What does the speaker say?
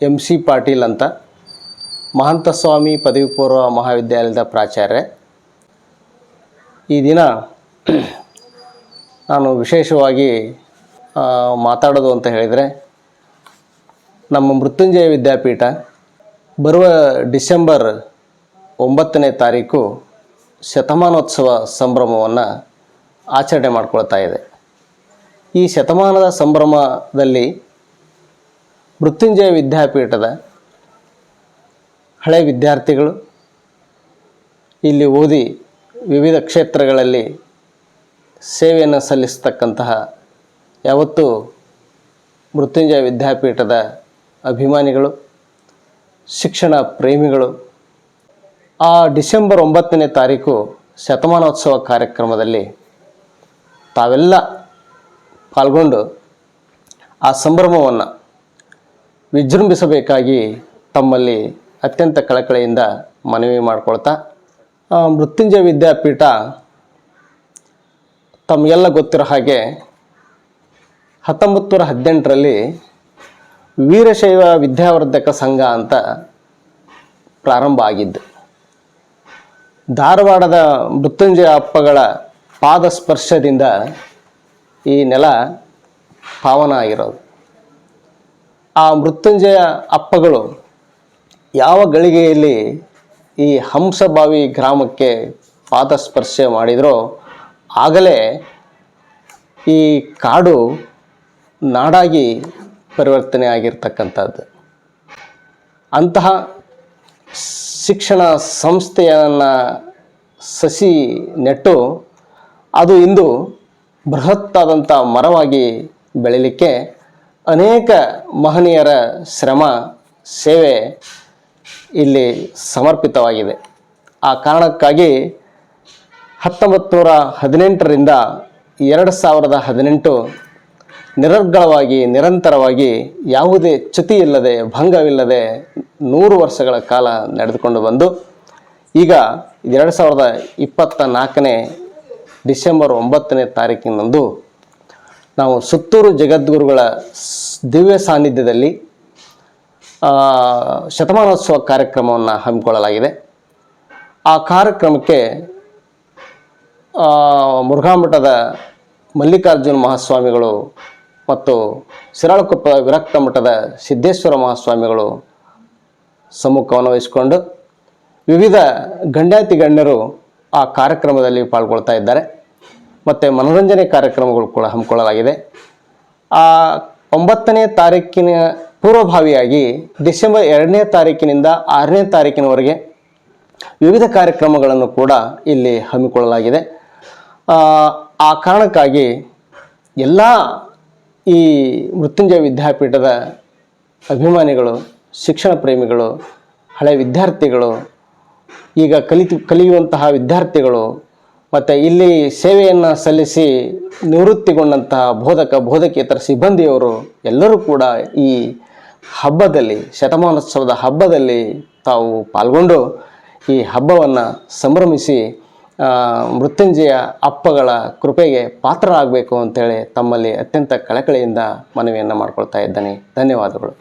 M C Patil ಅಂತ ಮಹಂತಸ್ವಾಮಿ ಪದವಿ ಪೂರ್ವ ಮಹಾವಿದ್ಯಾಲಯದ ಪ್ರಾಚಾರ್ಯ ಈ ದಿನ ನಾನು ವಿಶೇಷವಾಗಿ ಮಾತಾಡೋದು ಅಂತ ಹೇಳಿದರೆ, ನಮ್ಮ ಮೃತ್ಯುಂಜಯ ವಿದ್ಯಾಪೀಠ ಬರುವ ಡಿಸೆಂಬರ್ ಒಂಬತ್ತನೇ ತಾರೀಕು ಶತಮಾನೋತ್ಸವ ಸಂಭ್ರಮವನ್ನು ಆಚರಣೆ ಮಾಡ್ಕೊಳ್ತಾ ಇದೆ. ಈ ಶತಮಾನದ ಸಂಭ್ರಮದಲ್ಲಿ ಮೃತ್ಯುಂಜಯ ವಿದ್ಯಾಪೀಠದ ಹಳೆ ವಿದ್ಯಾರ್ಥಿಗಳು ಇಲ್ಲಿ ಓದಿ ವಿವಿಧ ಕ್ಷೇತ್ರಗಳಲ್ಲಿ ಸೇವೆಯನ್ನು ಸಲ್ಲಿಸತಕ್ಕಂತಹ ಯಾವತ್ತೂ ಮೃತ್ಯುಂಜಯ ವಿದ್ಯಾಪೀಠದ ಅಭಿಮಾನಿಗಳು, ಶಿಕ್ಷಣ ಪ್ರೇಮಿಗಳು, ಆ ಡಿಸೆಂಬರ್ ಒಂಬತ್ತನೇ ತಾರೀಕು ಶತಮಾನೋತ್ಸವ ಕಾರ್ಯಕ್ರಮದಲ್ಲಿ ತಾವೆಲ್ಲ ಪಾಲ್ಗೊಂಡು ಆ ಸಂಭ್ರಮವನ್ನು ವಿಜೃಂಭಿಸಬೇಕಾಗಿ ತಮ್ಮಲ್ಲಿ ಅತ್ಯಂತ ಕಳಕಳಿಯಿಂದ ಮನವಿ ಮಾಡಿಕೊಳ್ತಾ ಮೃತ್ಯುಂಜಯ ವಿದ್ಯಾಪೀಠ ತಮಗೆಲ್ಲ ಗೊತ್ತಿರೋ ಹಾಗೆ ಹತ್ತೊಂಬತ್ತು ನೂರ ಹದಿನೆಂಟರಲ್ಲಿ ವೀರಶೈವ ವಿದ್ಯಾವರ್ಧಕ ಸಂಘ ಅಂತ ಪ್ರಾರಂಭ ಆಗಿದ್ದು. ಧಾರವಾಡದ ಮೃತ್ಯುಂಜಯ ಅಪ್ಪಗಳ ಪಾದ ಸ್ಪರ್ಶದಿಂದ ಈ ನೆಲ ಪಾವನ ಆಗಿರೋದು. ಆ ಮೃತ್ಯುಂಜಯ ಅಪ್ಪಗಳು ಯಾವ ಗಳಿಗೆಯಲ್ಲಿ ಈ ಹಂಸಭಾವಿ ಗ್ರಾಮಕ್ಕೆ ಪಾದಸ್ಪರ್ಶ ಮಾಡಿದರೋ ಆಗಲೇ ಈ ಕಾಡು ನಾಡಾಗಿ ಪರಿವರ್ತನೆ ಆಗಿರ್ತಕ್ಕಂಥದ್ದು. ಅಂತಹ ಶಿಕ್ಷಣ ಸಂಸ್ಥೆಯನ್ನು ಸಸಿ ನೆಟ್ಟು ಅದು ಇಂದು ಬೃಹತ್ತಾದಂಥ ಮರವಾಗಿ ಬೆಳೀಲಿಕ್ಕೆ ಅನೇಕ ಮಹನೀಯರ ಶ್ರಮ, ಸೇವೆ ಇಲ್ಲಿ ಸಮರ್ಪಿತವಾಗಿದೆ. ಆ ಕಾರಣಕ್ಕಾಗಿ ಹತ್ತೊಂಬತ್ತು ನೂರ ಹದಿನೆಂಟರಿಂದ ಎರಡು ಸಾವಿರದ ಹದಿನೆಂಟು ನಿರರ್ಗಳವಾಗಿ, ನಿರಂತರವಾಗಿ ಯಾವುದೇ ಚ್ಯುತಿ ಇಲ್ಲದೆ ಭಂಗವಿಲ್ಲದೆ ನೂರು ವರ್ಷಗಳ ಕಾಲ ನಡೆದುಕೊಂಡು ಬಂದು, ಈಗ ಎರಡು ಸಾವಿರದ ಇಪ್ಪತ್ತ ನಾಲ್ಕನೇ ಡಿಸೆಂಬರ್ ಒಂಬತ್ತನೇ ತಾರೀಕಿನಂದು ನಾವು ಸುತ್ತೂರು ಜಗದ್ಗುರುಗಳ ದಿವ್ಯ ಸಾನ್ನಿಧ್ಯದಲ್ಲಿ ಶತಮಾನೋತ್ಸವ ಕಾರ್ಯಕ್ರಮವನ್ನು ಹಮ್ಮಿಕೊಳ್ಳಲಾಗಿದೆ. ಆ ಕಾರ್ಯಕ್ರಮಕ್ಕೆ ಮುರುಘಾಮಠದ ಮಲ್ಲಿಕಾರ್ಜುನ ಮಹಾಸ್ವಾಮಿಗಳು ಮತ್ತು ಶಿರಾಳಕೊಪ್ಪ ವಿರಕ್ತ ಮಠದ ಸಿದ್ದೇಶ್ವರ ಮಹಾಸ್ವಾಮಿಗಳು ಸಮ್ಮುಖವನ್ನು ವಹಿಸಿಕೊಂಡು ವಿವಿಧ ಗಣ್ಯಾತಿ ಗಣ್ಯರು ಆ ಕಾರ್ಯಕ್ರಮದಲ್ಲಿ ಪಾಲ್ಗೊಳ್ತಾ ಇದ್ದಾರೆ. ಮತ್ತು ಮನೋರಂಜನೆ ಕಾರ್ಯಕ್ರಮಗಳು ಕೂಡ ಹಮ್ಮಿಕೊಳ್ಳಲಾಗಿದೆ. ಆ ಒಂಬತ್ತನೇ ತಾರೀಕಿನ ಪೂರ್ವಭಾವಿಯಾಗಿ ಡಿಸೆಂಬರ್ ಎರಡನೇ ತಾರೀಕಿನಿಂದ ಆರನೇ ತಾರೀಕಿನವರೆಗೆ ವಿವಿಧ ಕಾರ್ಯಕ್ರಮಗಳನ್ನು ಕೂಡ ಇಲ್ಲಿ ಹಮ್ಮಿಕೊಳ್ಳಲಾಗಿದೆ. ಆ, ಕಾರಣಕ್ಕಾಗಿ ಎಲ್ಲ ಈ ಮೃತ್ಯುಂಜಯ ವಿದ್ಯಾಪೀಠದ ಅಭಿಮಾನಿಗಳು ಶಿಕ್ಷಣ ಪ್ರೇಮಿಗಳು ಹಳೆ ವಿದ್ಯಾರ್ಥಿಗಳು ಈಗ ಕಲಿತು ಕಲಿಯುವಂತಹ ವಿದ್ಯಾರ್ಥಿಗಳು ಮತ್ತು ಇಲ್ಲಿ ಸೇವೆಯನ್ನು ಸಲ್ಲಿಸಿ ನಿವೃತ್ತಿಗೊಂಡಂತಹ ಬೋಧಕ, ಬೋಧಕೇತರ ಸಿಬ್ಬಂದಿಯವರು ಎಲ್ಲರೂ ಕೂಡ ಈ ಹಬ್ಬದಲ್ಲಿ, ಶತಮಾನೋತ್ಸವದ ಹಬ್ಬದಲ್ಲಿ ತಾವು ಪಾಲ್ಗೊಂಡು ಈ ಹಬ್ಬವನ್ನು ಸಂಭ್ರಮಿಸಿ ಮೃತ್ಯುಂಜಯ ಅಪ್ಪಗಳ ಕೃಪೆಗೆ ಪಾತ್ರರಾಗಬೇಕು ಅಂತೇಳಿ ತಮ್ಮಲ್ಲಿ ಅತ್ಯಂತ ಕಳಕಳಿಯಿಂದ ಮನವಿಯನ್ನು ಮಾಡ್ಕೊಳ್ತಾ ಇದ್ದೇನೆ. ಧನ್ಯವಾದಗಳು.